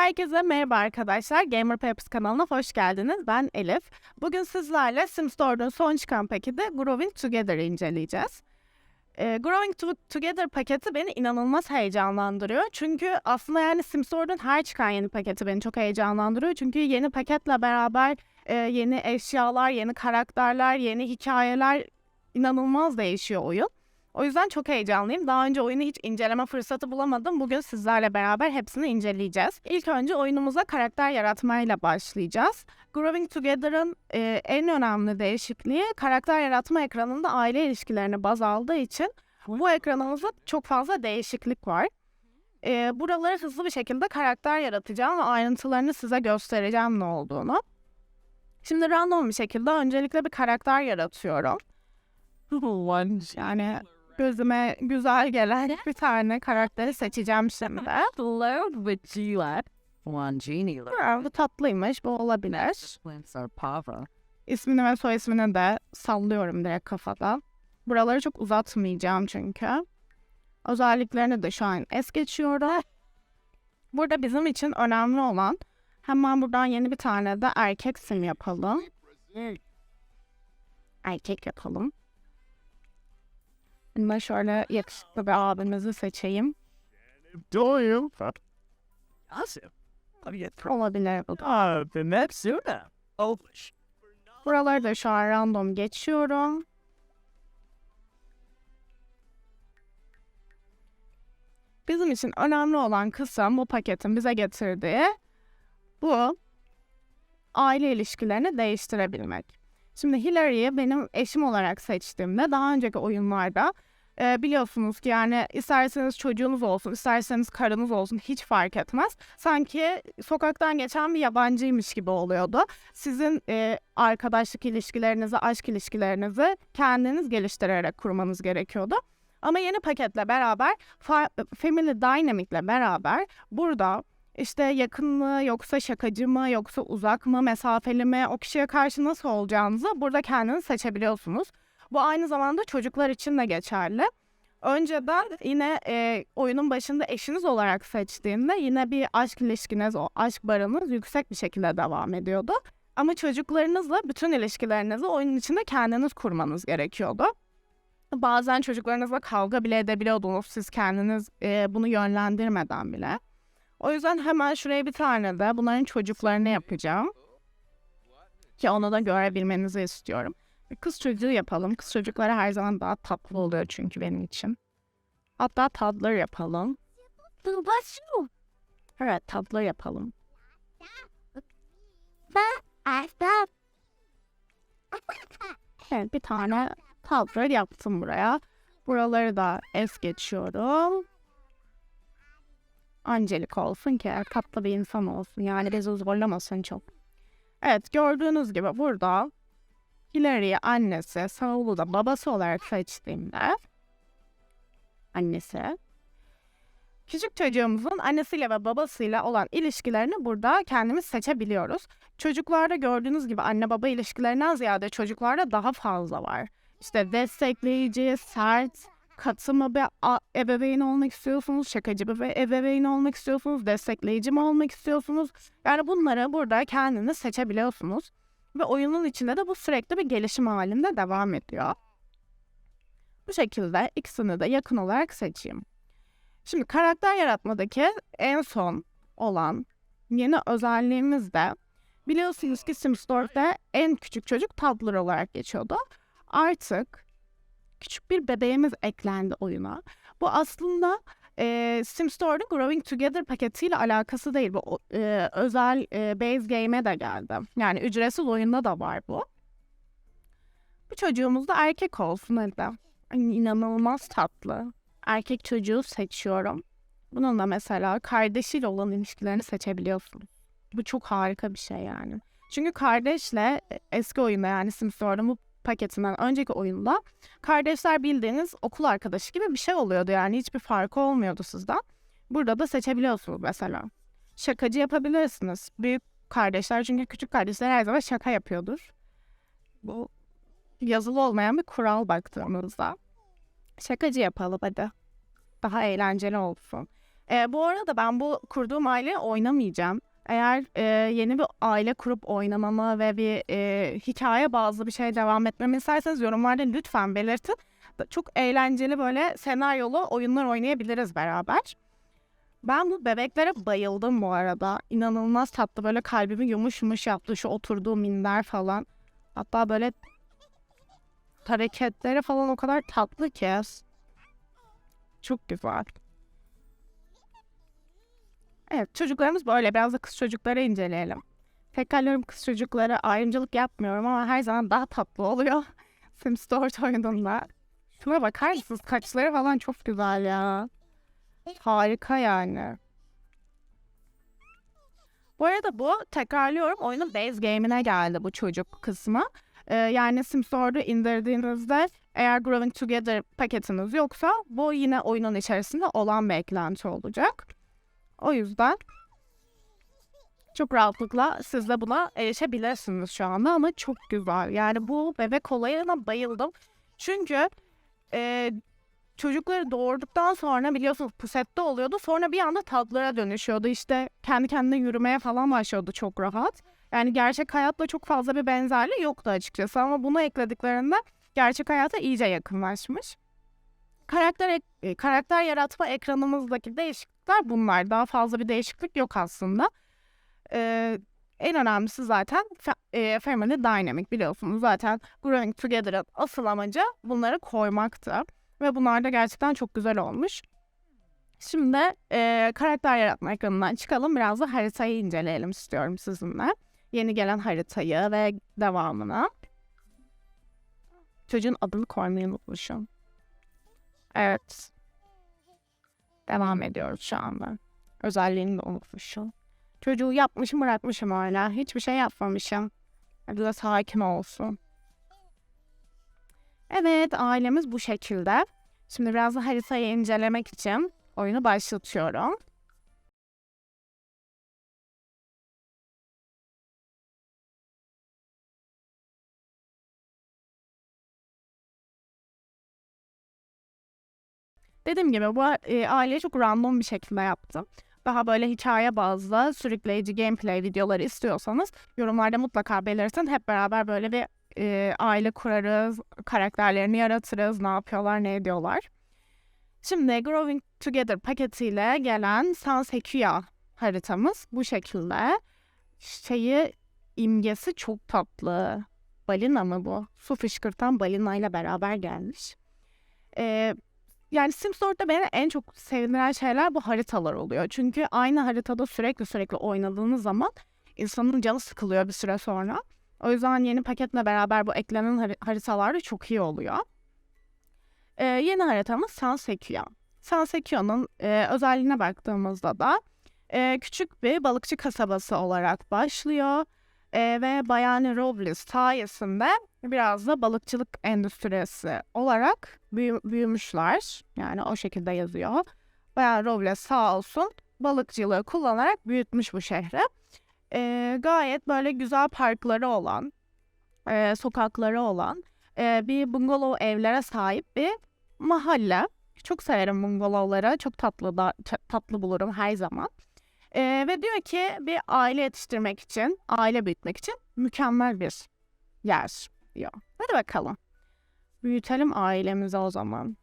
Herkese merhaba arkadaşlar. Gamer Peps kanalına hoş geldiniz. Ben Elif. Bugün sizlerle Sims 4'ün son çıkan paketi Growing Together'ı inceleyeceğiz. Ee, Growing To- Together paketi beni inanılmaz heyecanlandırıyor. Çünkü aslında yani Sims 4'ün her çıkan yeni paketi beni çok heyecanlandırıyor. Çünkü yeni paketle beraber e, yeni eşyalar, yeni karakterler, yeni hikayeler inanılmaz değişiyor oyun. O yüzden çok heyecanlıyım. Daha önce oyunu hiç inceleme fırsatı bulamadım. Bugün sizlerle beraber hepsini inceleyeceğiz. İlk önce oyunumuza karakter yaratmayla başlayacağız. Growing Together'ın e, en önemli değişikliği karakter yaratma ekranında aile ilişkilerini baz aldığı için bu ekranımızda çok fazla değişiklik var. E, buraları hızlı bir şekilde karakter yaratacağım ve ayrıntılarını size göstereceğim ne olduğunu. Şimdi random bir şekilde öncelikle bir karakter yaratıyorum. Yani gözüme güzel gelen bir tane karakteri seçeceğim şimdi. Load with genie Ha, Bu tatlıymış, bu olabilir. İsmini ve soy ismini de sallıyorum direkt kafada. Buraları çok uzatmayacağım çünkü. Özelliklerini de şu an es geçiyorum. Burada bizim için önemli olan hemen buradan yeni bir tane de erkek sim yapalım. Erkek yapalım. Ben şöyle yakışıklı bir abimizi seçeyim. Do you? Awesome. Have you get Olabilir bu da. Ah, next Suna? Oh, sh- Buraları da şu an random geçiyorum. Bizim için önemli olan kısım bu paketin bize getirdiği bu aile ilişkilerini değiştirebilmek. Şimdi Hillary'yi benim eşim olarak seçtiğimde daha önceki oyunlarda e, biliyorsunuz ki yani isterseniz çocuğunuz olsun, isterseniz karınız olsun hiç fark etmez. Sanki sokaktan geçen bir yabancıymış gibi oluyordu sizin e, arkadaşlık ilişkilerinizi, aşk ilişkilerinizi kendiniz geliştirerek kurmanız gerekiyordu. Ama yeni paketle beraber, fa- Family Dynamic'le beraber burada işte yakın mı yoksa şakacı mı yoksa uzak mı mesafeli mi o kişiye karşı nasıl olacağınızı burada kendiniz seçebiliyorsunuz. Bu aynı zamanda çocuklar için de geçerli. Önceden yine e, oyunun başında eşiniz olarak seçtiğinde yine bir aşk ilişkiniz, o aşk barınız yüksek bir şekilde devam ediyordu. Ama çocuklarınızla bütün ilişkilerinizi oyunun içinde kendiniz kurmanız gerekiyordu. Bazen çocuklarınızla kavga bile edebiliyordunuz siz kendiniz e, bunu yönlendirmeden bile. O yüzden hemen şuraya bir tane de bunların çocuklarını yapacağım. Ki onu da görebilmenizi istiyorum. Kız çocuğu yapalım. Kız çocukları her zaman daha tatlı oluyor çünkü benim için. Hatta toddler yapalım. Evet toddler yapalım. Evet bir tane toddler yaptım buraya. Buraları da es geçiyorum. Angelik olsun ki tatlı bir insan olsun. Yani bizi zorlamasın çok. Evet gördüğünüz gibi burada Hillary'i annesi, Saul'u da babası olarak seçtiğimde annesi küçük çocuğumuzun annesiyle ve babasıyla olan ilişkilerini burada kendimiz seçebiliyoruz. Çocuklarda gördüğünüz gibi anne baba ilişkilerinden ziyade çocuklarda daha fazla var. İşte destekleyici, sert, katı mı bir a- ebeveyn olmak istiyorsunuz, şakacı bir be- ebeveyn olmak istiyorsunuz, destekleyici mi olmak istiyorsunuz? Yani bunları burada kendiniz seçebiliyorsunuz. Ve oyunun içinde de bu sürekli bir gelişim halinde devam ediyor. Bu şekilde ikisini de yakın olarak seçeyim. Şimdi karakter yaratmadaki en son olan yeni özelliğimiz de biliyorsunuz ki Sims 4'te en küçük çocuk toddler olarak geçiyordu. Artık küçük bir bebeğimiz eklendi oyuna. Bu aslında e, Sims 4'ün Growing Together paketiyle alakası değil. Bu e, özel e, base game'e de geldi. Yani ücretsiz oyunda da var bu. Bu çocuğumuz da erkek olsun hadi. İnanılmaz tatlı. Erkek çocuğu seçiyorum. Bununla mesela kardeşiyle olan ilişkilerini seçebiliyorsun. Bu çok harika bir şey yani. Çünkü kardeşle e, eski oyunda yani Sims 4'ün bu paketinden önceki oyunda kardeşler bildiğiniz okul arkadaşı gibi bir şey oluyordu yani hiçbir farkı olmuyordu sizden. Burada da seçebiliyorsunuz mesela. Şakacı yapabilirsiniz. Büyük kardeşler çünkü küçük kardeşler her zaman şaka yapıyordur. Bu yazılı olmayan bir kural baktığımızda. Şakacı yapalım hadi. Daha eğlenceli olsun. E, bu arada ben bu kurduğum aile oynamayacağım. Eğer e, yeni bir aile kurup oynamamı ve bir e, hikaye bazlı bir şey devam etmemi isterseniz yorumlarda lütfen belirtin. Çok eğlenceli böyle senaryolu oyunlar oynayabiliriz beraber. Ben bu bebeklere bayıldım bu arada. İnanılmaz tatlı böyle kalbimi yumuş yumuş yaptı şu oturduğu minder falan. Hatta böyle hareketleri falan o kadar tatlı ki. Çok güzel. Evet çocuklarımız böyle. Biraz da kız çocukları inceleyelim. Tekrarlıyorum kız çocuklara ayrımcılık yapmıyorum ama her zaman daha tatlı oluyor. Sims 4 oyununda. Şuna bakar mısınız? Kaçları falan çok güzel ya. Harika yani. Bu arada bu tekrarlıyorum oyunun base game'ine geldi bu çocuk kısmı. Ee, yani Sims 4'ü indirdiğinizde eğer Growing Together paketiniz yoksa bu yine oyunun içerisinde olan bir eklenti olacak. O yüzden çok rahatlıkla siz de buna erişebilirsiniz şu anda ama çok güzel. Yani bu bebek olayına bayıldım. Çünkü e, çocukları doğurduktan sonra biliyorsunuz pusette oluyordu. Sonra bir anda tatlılara dönüşüyordu. İşte kendi kendine yürümeye falan başlıyordu çok rahat. Yani gerçek hayatla çok fazla bir benzerliği yoktu açıkçası ama bunu eklediklerinde gerçek hayata iyice yakınlaşmış. Karakter e, karakter yaratma ekranımızdaki değişiklikler bunlar. Daha fazla bir değişiklik yok aslında. Ee, en önemlisi zaten e, Family Dynamic biliyorsunuz. Zaten Growing Together'ın asıl amacı bunları koymaktı. Ve bunlar da gerçekten çok güzel olmuş. Şimdi e, karakter yaratma ekranından çıkalım. Biraz da haritayı inceleyelim istiyorum sizinle. Yeni gelen haritayı ve devamını. Çocuğun adını koymayı unutmuşum. Evet. Devam ediyoruz şu anda. Özelliğini de unutmuşum. Çocuğu yapmışım bırakmışım hala. Hiçbir şey yapmamışım. De sakin olsun. Evet ailemiz bu şekilde. Şimdi biraz da haritayı incelemek için oyunu başlatıyorum. Dediğim gibi bu e, aileyi çok random bir şekilde yaptım. Daha böyle hikaye bazlı sürükleyici gameplay videoları istiyorsanız yorumlarda mutlaka belirtin. Hep beraber böyle bir e, aile kurarız, karakterlerini yaratırız, ne yapıyorlar, ne ediyorlar. Şimdi Growing Together paketiyle gelen Sans Sequoia haritamız bu şekilde. Şeyi imgesi çok tatlı. Balina mı bu? Su fışkırtan balina ile beraber gelmiş. Ee, yani Sims 4'te beni en çok sevindiren şeyler bu haritalar oluyor. Çünkü aynı haritada sürekli sürekli oynadığınız zaman insanın canı sıkılıyor bir süre sonra. O yüzden yeni paketle beraber bu eklenen hari- haritalar da çok iyi oluyor. Ee, yeni haritamız Sans Sequoia. Sans Sequoia'nın e, özelliğine baktığımızda da e, küçük bir balıkçı kasabası olarak başlıyor. E, ve Bayani Robles sayesinde biraz da balıkçılık endüstrisi olarak büyü- büyümüşler. Yani o şekilde yazıyor. Bayan Robles sağ olsun balıkçılığı kullanarak büyütmüş bu şehri. E, gayet böyle güzel parkları olan, e, sokakları olan e, bir bungalov evlere sahip bir mahalle. Çok severim bungalovları. Çok tatlı da tatlı bulurum her zaman. E, ve diyor ki bir aile yetiştirmek için, aile büyütmek için mükemmel bir yer diyor. Hadi bakalım. Büyütelim ailemizi o zaman.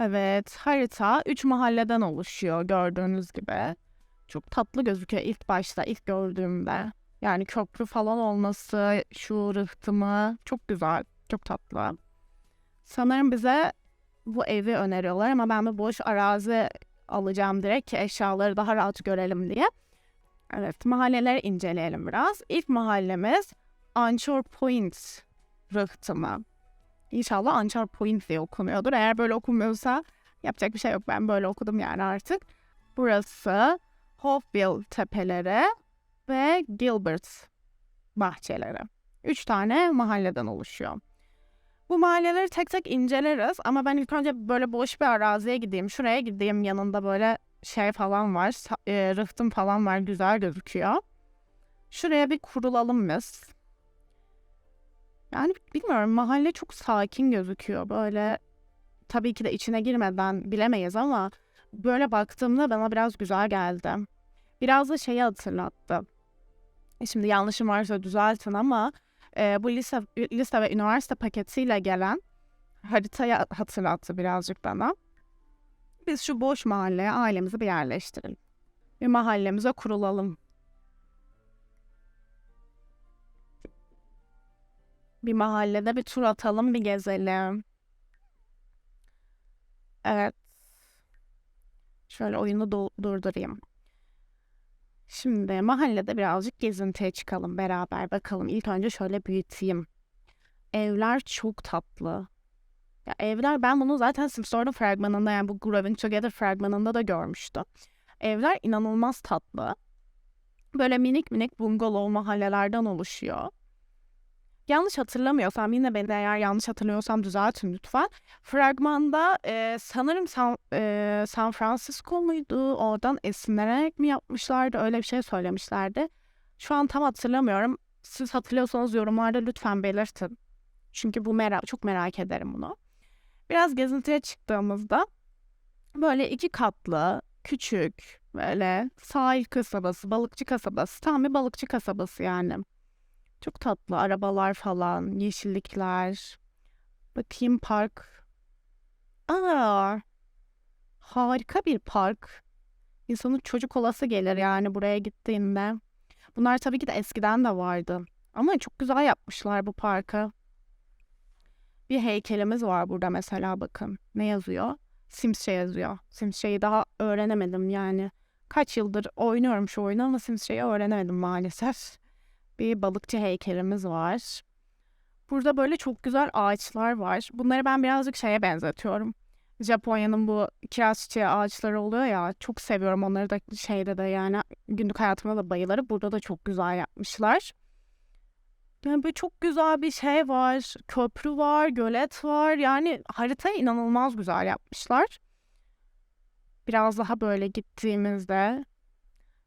Evet, harita 3 mahalleden oluşuyor gördüğünüz gibi. Çok tatlı gözüküyor ilk başta, ilk gördüğümde. Yani köprü falan olması, şu rıhtımı çok güzel, çok tatlı. Sanırım bize bu evi öneriyorlar ama ben bir boş arazi alacağım direkt ki eşyaları daha rahat görelim diye. Evet, mahalleleri inceleyelim biraz. İlk mahallemiz Anchor Point rıhtımı. İnşallah Anchor Point diye okunuyordur. Eğer böyle okunmuyorsa yapacak bir şey yok. Ben böyle okudum yani artık. Burası Hopeville tepeleri ve Gilbert bahçeleri. Üç tane mahalleden oluşuyor. Bu mahalleleri tek tek inceleriz ama ben ilk önce böyle boş bir araziye gideyim. Şuraya gideyim yanında böyle şey falan var. e, rıhtım falan var. Güzel gözüküyor. Şuraya bir kurulalım biz. Yani bilmiyorum mahalle çok sakin gözüküyor. Böyle tabii ki de içine girmeden bilemeyiz ama böyle baktığımda bana biraz güzel geldi. Biraz da şeyi hatırlattı. E Şimdi yanlışım varsa düzeltin ama e, bu lise, lise ve üniversite paketiyle gelen haritayı hatırlattı birazcık bana. Biz şu boş mahalleye ailemizi bir yerleştirelim. Bir mahallemize kurulalım. Bir mahallede bir tur atalım, bir gezelim. Evet. Şöyle oyunu do- durdurayım. Şimdi mahallede birazcık gezintiye çıkalım beraber bakalım. İlk önce şöyle büyüteyim. Evler çok tatlı. Ya evler ben bunu zaten Simstor'un fragmanında yani bu Growing Together fragmanında da görmüştüm. Evler inanılmaz tatlı. Böyle minik minik bungalov mahallelerden oluşuyor. Yanlış hatırlamıyorsam yine beni eğer yanlış hatırlıyorsam düzeltin lütfen. Fragmanda e, sanırım San, e, San Francisco muydu? Oradan esinlenerek mi yapmışlardı? Öyle bir şey söylemişlerdi. Şu an tam hatırlamıyorum. Siz hatırlıyorsanız yorumlarda lütfen belirtin. Çünkü bu merak çok merak ederim bunu. Biraz gezintiye çıktığımızda böyle iki katlı, küçük, böyle sahil kasabası, balıkçı kasabası. Tam bir balıkçı kasabası yani. Çok tatlı arabalar falan, yeşillikler. Bakayım park. Aa, harika bir park. İnsanın çocuk olası gelir yani buraya gittiğinde. Bunlar tabii ki de eskiden de vardı. Ama çok güzel yapmışlar bu parkı. Bir heykelimiz var burada mesela bakın. Ne yazıyor? Sims'e yazıyor. Sims'e'yi daha öğrenemedim yani. Kaç yıldır oynuyorum şu oyunu ama Sims'e'yi öğrenemedim maalesef. Bir balıkçı heykelimiz var. Burada böyle çok güzel ağaçlar var. Bunları ben birazcık şeye benzetiyorum. Japonya'nın bu kiraz çiçeği ağaçları oluyor ya. Çok seviyorum onları da şeyde de yani günlük hayatımda da bayılırım. Burada da çok güzel yapmışlar. Yani böyle çok güzel bir şey var. Köprü var, gölet var. Yani haritayı inanılmaz güzel yapmışlar. Biraz daha böyle gittiğimizde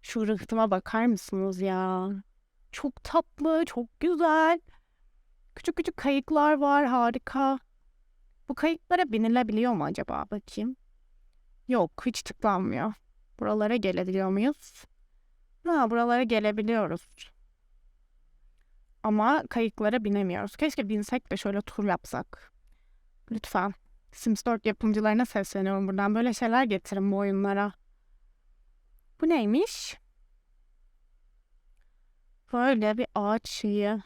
şu rıhtıma bakar mısınız ya? Çok tatlı, çok güzel. Küçük küçük kayıklar var, harika. Bu kayıklara binilebiliyor mu acaba? Bakayım. Yok, hiç tıklanmıyor. Buralara gelebiliyor muyuz? Ha, buralara gelebiliyoruz. Ama kayıklara binemiyoruz. Keşke binsek de şöyle tur yapsak. Lütfen. Sims 4 yapımcılarına sesleniyorum buradan. Böyle şeyler getirin bu oyunlara. Bu neymiş? Böyle bir ağaç şeyi.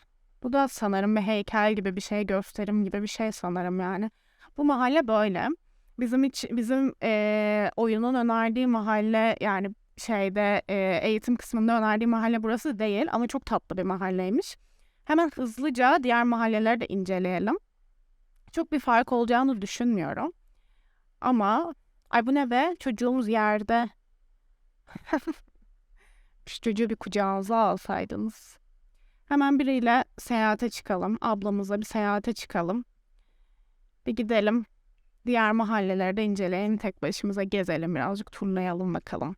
Bu da sanırım bir heykel gibi bir şey, gösterim gibi bir şey sanırım yani. Bu mahalle böyle. Bizim hiç bizim eee, oyunun önerdiği mahalle yani şeyde eee, eğitim kısmında önerdiği mahalle burası değil ama çok tatlı bir mahalleymiş. Hemen hızlıca diğer mahalleleri de inceleyelim. Çok bir fark olacağını düşünmüyorum. Ama ay bu ne be? Çocuğumuz yerde. Şu çocuğu bir kucağınıza alsaydınız. Hemen biriyle seyahate çıkalım. Ablamızla bir seyahate çıkalım. Bir gidelim. Diğer mahalleleri de inceleyelim. Tek başımıza gezelim. Birazcık turlayalım bakalım.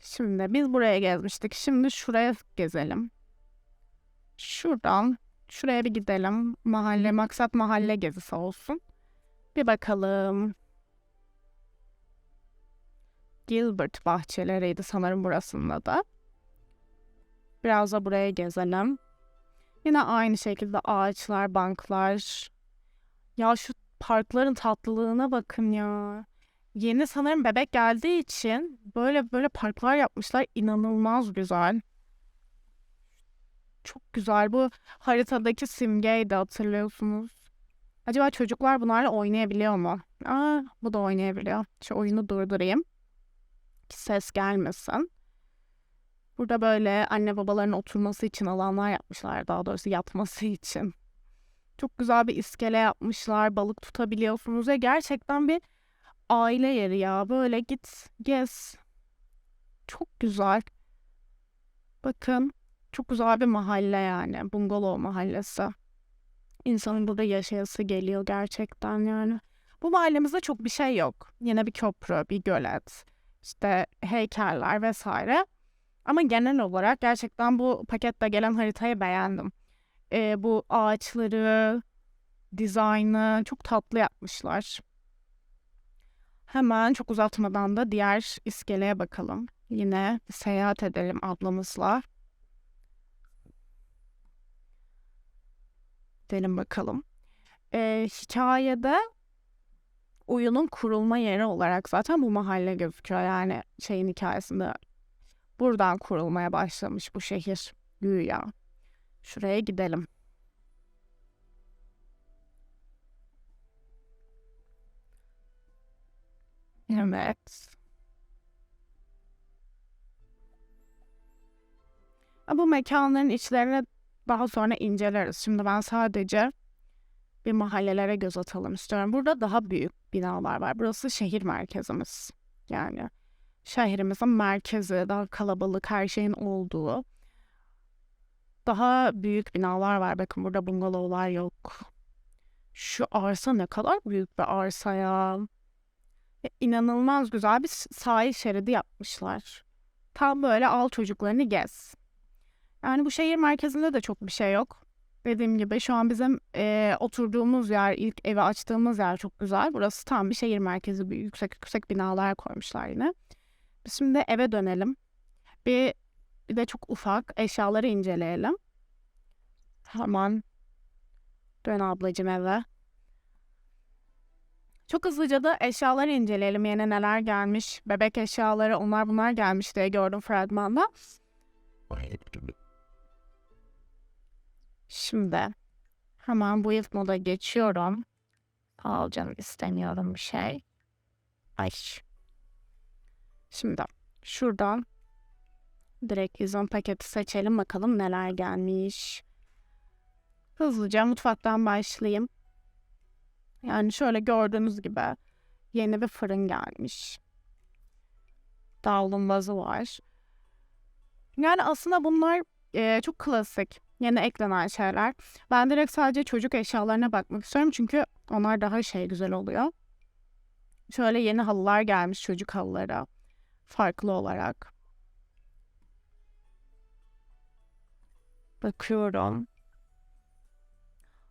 Şimdi biz buraya gezmiştik. Şimdi şuraya gezelim. Şuradan şuraya bir gidelim. Mahalle, maksat mahalle gezisi olsun. Bir bakalım. Gilbert bahçeleriydi sanırım burasında da. Biraz da buraya gezelim. Yine aynı şekilde ağaçlar, banklar. Ya şu parkların tatlılığına bakın ya. Yeni sanırım bebek geldiği için böyle böyle parklar yapmışlar. İnanılmaz güzel. Çok güzel. Bu haritadaki simgeydi hatırlıyorsunuz. Acaba çocuklar bunlarla oynayabiliyor mu? Aa, bu da oynayabiliyor. Şu oyunu durdurayım. Ses gelmesin. Burada böyle anne babaların oturması için alanlar yapmışlar. Daha doğrusu yatması için. Çok güzel bir iskele yapmışlar. Balık tutabiliyorsunuz ve gerçekten bir aile yeri ya. Böyle git gez. Çok güzel. Bakın çok güzel bir mahalle yani. Bungalov mahallesi. İnsanın burada yaşayası geliyor gerçekten yani. Bu mahallemizde çok bir şey yok. Yine bir köprü, bir gölet, işte heykeller vesaire. Ama genel olarak gerçekten bu pakette gelen haritayı beğendim. Ee, bu ağaçları, dizaynı çok tatlı yapmışlar. Hemen çok uzatmadan da diğer iskeleye bakalım. Yine seyahat edelim ablamızla. Gidelim bakalım. Ee, hikayede oyunun kurulma yeri olarak zaten bu mahalle gözüküyor. Yani şeyin hikayesinde buradan kurulmaya başlamış bu şehir. Güya. Şuraya gidelim. Evet. Bu mekanların içlerini daha sonra inceleriz. Şimdi ben sadece bir mahallelere göz atalım istiyorum. Burada daha büyük binalar var. Burası şehir merkezimiz. Yani şehrimizin merkezi, daha kalabalık, her şeyin olduğu. Daha büyük binalar var. Bakın burada bungalovlar yok. Şu arsa ne kadar büyük bir arsa ya. Ya, İnanılmaz güzel bir sahil şeridi yapmışlar. Tam böyle al çocuklarını gez. Yani bu şehir merkezinde de çok bir şey yok. Dediğim gibi şu an bizim eee, oturduğumuz yer, ilk evi açtığımız yer çok güzel. Burası tam bir şehir merkezi, bir yüksek yüksek binalar koymuşlar yine. Biz şimdi eve dönelim. Bir, bir de çok ufak eşyaları inceleyelim. Hemen dön ablacığım eve. Çok hızlıca da eşyaları inceleyelim. Yeni neler gelmiş. Bebek eşyaları onlar bunlar gelmiş diye gördüm fragmanda. Şimdi hemen bu ilk moda geçiyorum. Al istemiyorum bir şey. Ay. Şimdi şuradan direkt vizyon paketi seçelim bakalım neler gelmiş. Hızlıca mutfaktan başlayayım. Yani şöyle gördüğünüz gibi yeni bir fırın gelmiş. Davlumbazı var. Yani aslında bunlar eee, çok klasik. Yeni eklenen şeyler. Ben direkt sadece çocuk eşyalarına bakmak istiyorum çünkü onlar daha şey güzel oluyor. Şöyle yeni halılar gelmiş çocuk halıları. Farklı olarak. Bakıyorum.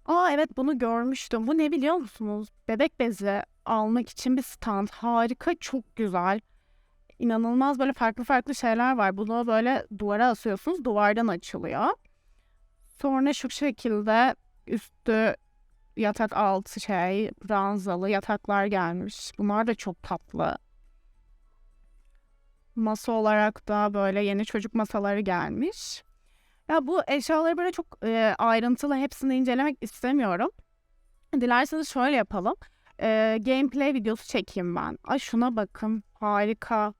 Aa evet bunu görmüştüm. Bu ne biliyor musunuz? Bebek bezi almak için bir stand. Harika, çok güzel. İnanılmaz böyle farklı farklı şeyler var. Bunu böyle duvara asıyorsunuz. Duvardan açılıyor. Sonra şu şekilde üstü yatak altı şey ranzalı yataklar gelmiş. Bunlar da çok tatlı. Masa olarak da böyle yeni çocuk masaları gelmiş. Ya bu eşyaları böyle çok e, ayrıntılı hepsini incelemek istemiyorum. Dilerseniz şöyle yapalım. E, gameplay videosu çekeyim ben. Ay şuna bakın. Harika.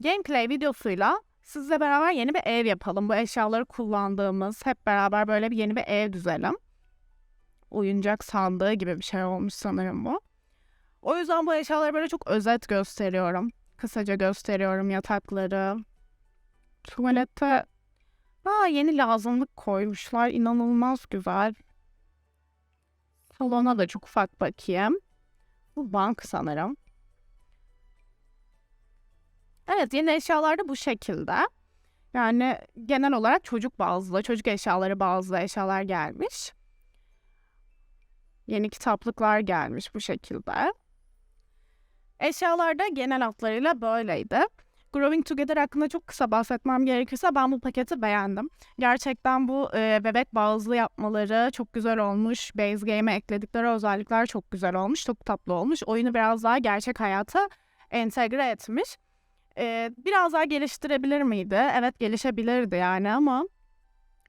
Gameplay videosuyla sizle beraber yeni bir ev yapalım. Bu eşyaları kullandığımız hep beraber böyle bir yeni bir ev düzelim. Oyuncak sandığı gibi bir şey olmuş sanırım bu. O yüzden bu eşyaları böyle çok özet gösteriyorum. Kısaca gösteriyorum yatakları. Tuvalette Aa, yeni lazımlık koymuşlar. İnanılmaz güzel. Salona da çok ufak bakayım. Bu bank sanırım. Evet yeni eşyalar da bu şekilde. Yani genel olarak çocuk bazlı, çocuk eşyaları bazlı eşyalar gelmiş. Yeni kitaplıklar gelmiş bu şekilde. Eşyalar da genel hatlarıyla böyleydi. Growing Together hakkında çok kısa bahsetmem gerekirse ben bu paketi beğendim. Gerçekten bu e, bebek bazlı yapmaları çok güzel olmuş. Base Game'e ekledikleri özellikler çok güzel olmuş. Çok tatlı olmuş. Oyunu biraz daha gerçek hayata entegre etmiş. E, biraz daha geliştirebilir miydi? Evet gelişebilirdi yani ama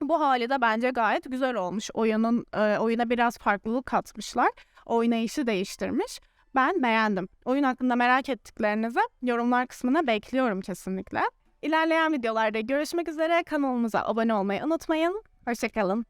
bu hali de bence gayet güzel olmuş. Oyunun e, oyuna biraz farklılık katmışlar. Oynayışı değiştirmiş. Ben beğendim. Oyun hakkında merak ettiklerinizi yorumlar kısmına bekliyorum kesinlikle. İlerleyen videolarda görüşmek üzere. Kanalımıza abone olmayı unutmayın. Hoşçakalın.